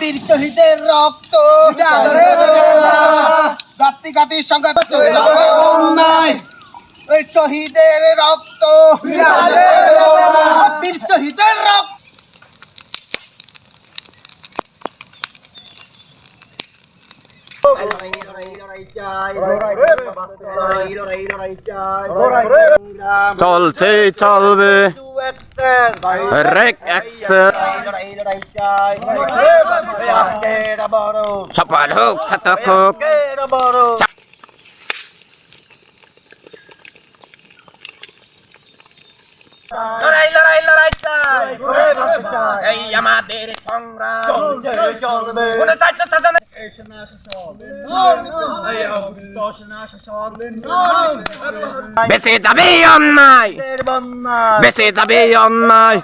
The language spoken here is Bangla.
বীর রক্ত। জাতি জাতির অন্যায় ওই শহীদের রক্ত। বীর রক্ত। চলছে চলবে। রেক অ্যাক্সেল সফল হোক শতক হোক লড়াই লড়াই লড়াই চাই এই আমাদের সংগ্রাম চারটে শাসনে বেঁচে যাবে অন্যায় বেঁচে যাবে অন্যায়